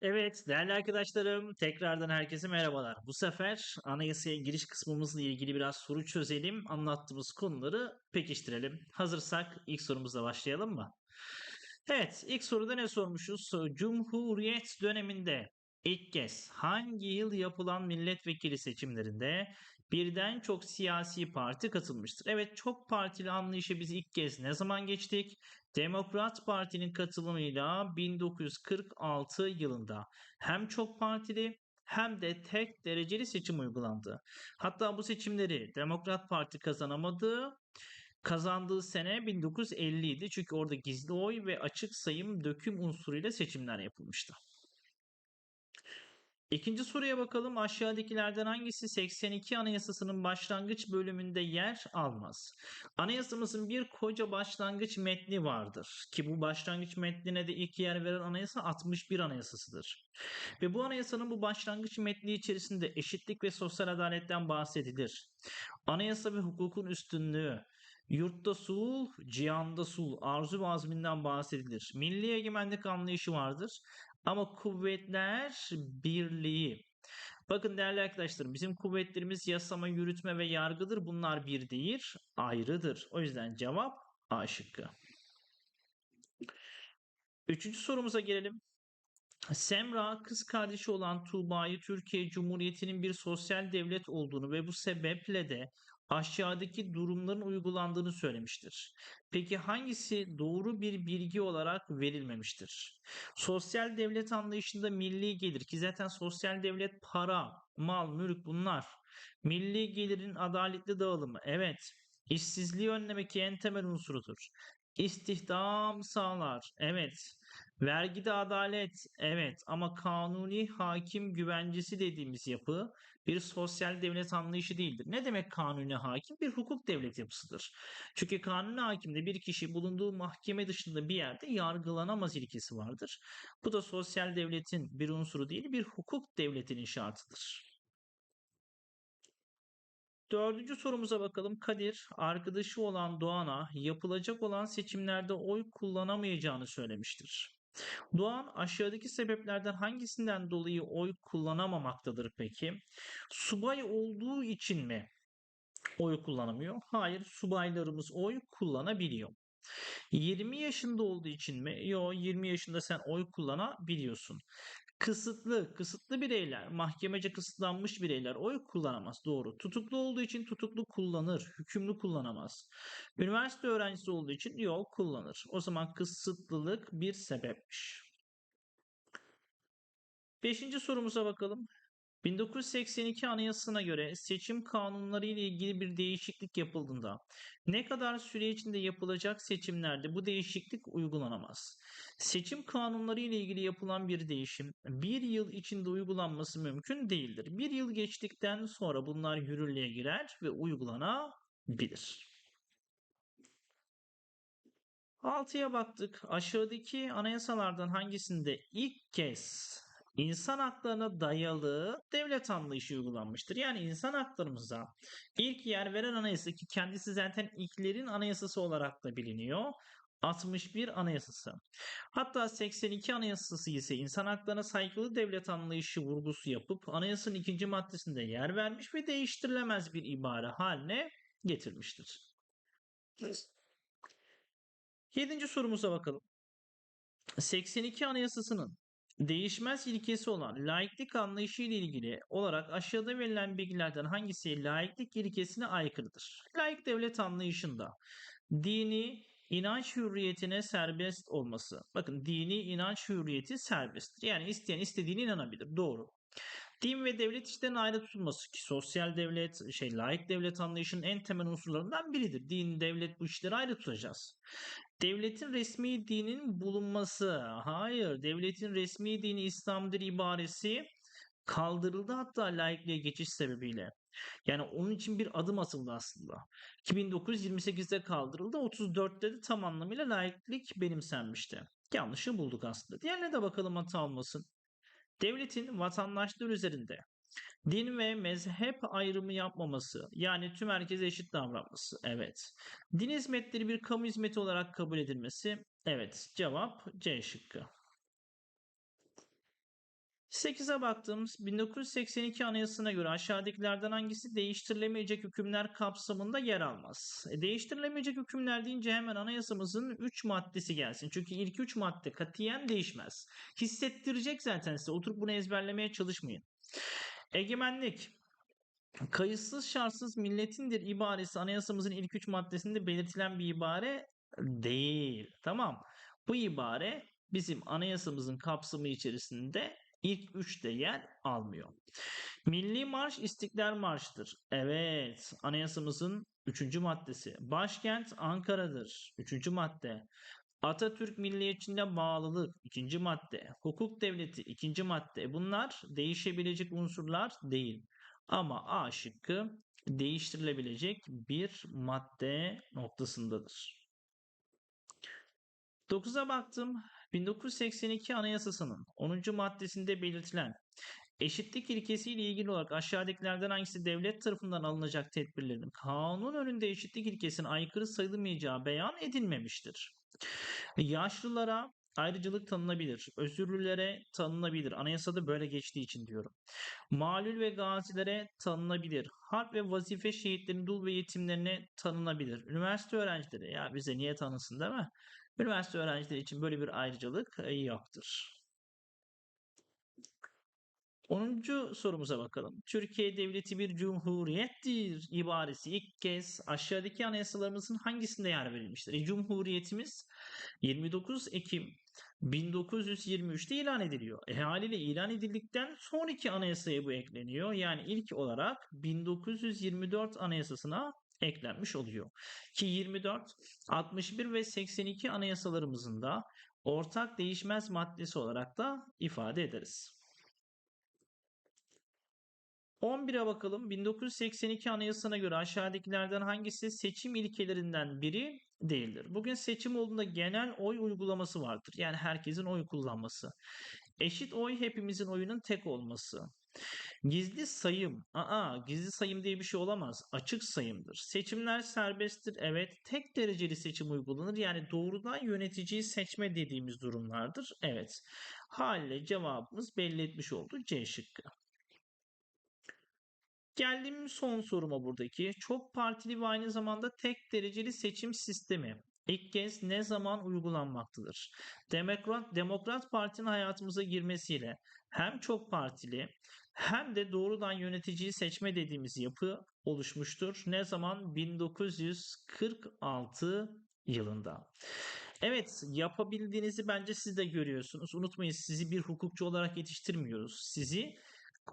Evet, değerli arkadaşlarım, tekrardan herkese merhabalar. Bu sefer anayasaya giriş kısmımızla ilgili biraz soru çözelim, anlattığımız konuları pekiştirelim. Hazırsak ilk sorumuzla başlayalım mı? Evet, ilk soruda ne sormuşuz? Cumhuriyet döneminde ilk kez hangi yıl yapılan milletvekili seçimlerinde birden çok siyasi parti katılmıştır? Evet, çok partili anlayışa biz ilk kez ne zaman geçtik? Demokrat Parti'nin katılımıyla 1946 yılında hem çok partili hem de tek dereceli seçim uygulandı. Hatta bu seçimleri Demokrat Parti kazanamadı. Kazandığı sene 1950 idi. Çünkü orada gizli oy ve açık sayım döküm unsuruyla seçimler yapılmıştı. İkinci soruya bakalım. Aşağıdakilerden hangisi 82 Anayasası'nın başlangıç bölümünde yer almaz? Anayasamızın bir koca başlangıç metni vardır. Ki bu başlangıç metnine de ilk yer veren anayasa 61 Anayasasıdır. Ve bu anayasanın bu başlangıç metni içerisinde eşitlik ve sosyal adaletten bahsedilir. Anayasa ve hukukun üstünlüğü, Yurtta sul, cihanda sul, arzu ve azminden bahsedilir. Milli egemenlik anlayışı vardır. Ama kuvvetler birliği. Bakın değerli arkadaşlarım bizim kuvvetlerimiz yasama, yürütme ve yargıdır. Bunlar bir değil, ayrıdır. O yüzden cevap A şıkkı. Üçüncü sorumuza gelelim. Semra kız kardeşi olan Tuğba'yı Türkiye Cumhuriyeti'nin bir sosyal devlet olduğunu ve bu sebeple de aşağıdaki durumların uygulandığını söylemiştir. Peki hangisi doğru bir bilgi olarak verilmemiştir? Sosyal devlet anlayışında milli gelir ki zaten sosyal devlet para, mal, mülk bunlar. Milli gelirin adaletli dağılımı evet. İşsizliği önlemek en temel unsurudur. İstihdam sağlar. Evet. Vergide adalet. Evet. Ama kanuni hakim güvencesi dediğimiz yapı bir sosyal devlet anlayışı değildir. Ne demek kanuni hakim? Bir hukuk devlet yapısıdır. Çünkü kanuni hakimde bir kişi bulunduğu mahkeme dışında bir yerde yargılanamaz ilkesi vardır. Bu da sosyal devletin bir unsuru değil, bir hukuk devletinin şartıdır. Dördüncü sorumuza bakalım. Kadir arkadaşı olan Doğan'a yapılacak olan seçimlerde oy kullanamayacağını söylemiştir. Doğan aşağıdaki sebeplerden hangisinden dolayı oy kullanamamaktadır peki? Subay olduğu için mi oy kullanamıyor? Hayır, subaylarımız oy kullanabiliyor. 20 yaşında olduğu için mi? Yok 20 yaşında sen oy kullanabiliyorsun. Kısıtlı, kısıtlı bireyler, mahkemece kısıtlanmış bireyler oy kullanamaz. Doğru. Tutuklu olduğu için tutuklu kullanır, hükümlü kullanamaz. Üniversite öğrencisi olduğu için yok kullanır. O zaman kısıtlılık bir sebepmiş. Beşinci sorumuza bakalım. 1982 Anayasasına göre seçim kanunları ile ilgili bir değişiklik yapıldığında ne kadar süre içinde yapılacak seçimlerde bu değişiklik uygulanamaz. Seçim kanunları ile ilgili yapılan bir değişim bir yıl içinde uygulanması mümkün değildir. Bir yıl geçtikten sonra bunlar yürürlüğe girer ve uygulanabilir. 6'ya baktık. Aşağıdaki anayasalardan hangisinde ilk kez insan haklarına dayalı devlet anlayışı uygulanmıştır. Yani insan haklarımıza ilk yer veren anayasa ki kendisi zaten ilklerin anayasası olarak da biliniyor. 61 Anayasası. Hatta 82 Anayasası ise insan haklarına saygılı devlet anlayışı vurgusu yapıp anayasanın ikinci maddesinde yer vermiş ve değiştirilemez bir ibare haline getirmiştir. Yedinci sorumuza bakalım. 82 Anayasası'nın değişmez ilkesi olan laiklik anlayışı ile ilgili olarak aşağıda verilen bilgilerden hangisi laiklik ilkesine aykırıdır? Laik devlet anlayışında dini inanç hürriyetine serbest olması. Bakın dini inanç hürriyeti serbesttir. Yani isteyen istediğine inanabilir. Doğru. Din ve devlet işten ayrı tutulması ki sosyal devlet, şey laik devlet anlayışının en temel unsurlarından biridir. Din, devlet bu işleri ayrı tutacağız. Devletin resmi dinin bulunması. Hayır, devletin resmi dini İslam'dır ibaresi kaldırıldı hatta laikliğe geçiş sebebiyle. Yani onun için bir adım atıldı aslında. 1928'de kaldırıldı. 34'te de tam anlamıyla laiklik benimsenmişti. Yanlışı bulduk aslında. Diğerine de bakalım hata olmasın. Devletin vatandaşlar üzerinde din ve mezhep ayrımı yapmaması yani tüm herkese eşit davranması. Evet. Din hizmetleri bir kamu hizmeti olarak kabul edilmesi. Evet. Cevap C şıkkı. 8'e baktığımız 1982 Anayasası'na göre aşağıdakilerden hangisi değiştirilemeyecek hükümler kapsamında yer almaz? E, değiştirilemeyecek hükümler deyince hemen anayasamızın 3 maddesi gelsin. Çünkü ilk 3 madde katiyen değişmez. Hissettirecek zaten size. Oturup bunu ezberlemeye çalışmayın. Egemenlik, kayıtsız şartsız milletindir ibaresi anayasamızın ilk 3 maddesinde belirtilen bir ibare değil. Tamam. Bu ibare bizim anayasamızın kapsamı içerisinde ilk 3'te yer almıyor. Milli Marş İstiklal Marşı'dır. Evet, anayasamızın 3. maddesi. Başkent Ankara'dır. 3. madde. Atatürk milliyetçiliğine bağlılık 2. madde. Hukuk devleti 2. madde. Bunlar değişebilecek unsurlar değil. Ama A şıkkı değiştirilebilecek bir madde noktasındadır. 9'a baktım. 1982 Anayasası'nın 10. maddesinde belirtilen eşitlik ilkesiyle ilgili olarak aşağıdakilerden hangisi devlet tarafından alınacak tedbirlerin kanun önünde eşitlik ilkesine aykırı sayılmayacağı beyan edilmemiştir. Yaşlılara ayrıcalık tanınabilir. Özürlülere tanınabilir. Anayasada böyle geçtiği için diyorum. Malul ve gazilere tanınabilir. Harp ve vazife şehitlerinin dul ve yetimlerine tanınabilir. Üniversite öğrencileri ya bize niye tanısın değil mi? Üniversite öğrencileri için böyle bir ayrıcalık e, yoktur. 10. sorumuza bakalım. Türkiye Devleti bir cumhuriyettir ibaresi ilk kez aşağıdaki anayasalarımızın hangisinde yer verilmiştir? E, Cumhuriyetimiz 29 Ekim 1923'te ilan ediliyor. E, haliyle ilan edildikten sonraki anayasaya bu ekleniyor. Yani ilk olarak 1924 anayasasına eklenmiş oluyor. Ki 24, 61 ve 82 anayasalarımızın da ortak değişmez maddesi olarak da ifade ederiz. 11'e bakalım. 1982 Anayasası'na göre aşağıdakilerden hangisi seçim ilkelerinden biri değildir? Bugün seçim olduğunda genel oy uygulaması vardır. Yani herkesin oy kullanması. Eşit oy hepimizin oyunun tek olması. Gizli sayım. Aa, gizli sayım diye bir şey olamaz. Açık sayımdır. Seçimler serbesttir. Evet. Tek dereceli seçim uygulanır. Yani doğrudan yöneticiyi seçme dediğimiz durumlardır. Evet. Haliyle cevabımız belli etmiş oldu. C şıkkı. Geldiğim son soruma buradaki. Çok partili ve aynı zamanda tek dereceli seçim sistemi ilk kez ne zaman uygulanmaktadır? Demokrat, Demokrat Parti'nin hayatımıza girmesiyle hem çok partili hem de doğrudan yöneticiyi seçme dediğimiz yapı oluşmuştur. Ne zaman? 1946 yılında. Evet yapabildiğinizi bence siz de görüyorsunuz. Unutmayın sizi bir hukukçu olarak yetiştirmiyoruz. Sizi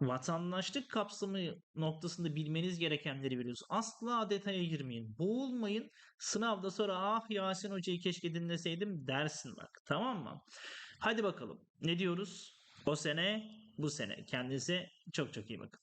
vatandaşlık kapsamı noktasında bilmeniz gerekenleri veriyoruz. Asla detaya girmeyin. Boğulmayın. Sınavda sonra ah Yasin Hoca'yı keşke dinleseydim dersin bak. Tamam mı? Hadi bakalım. Ne diyoruz? O sene bu sene. Kendinize çok çok iyi bakın.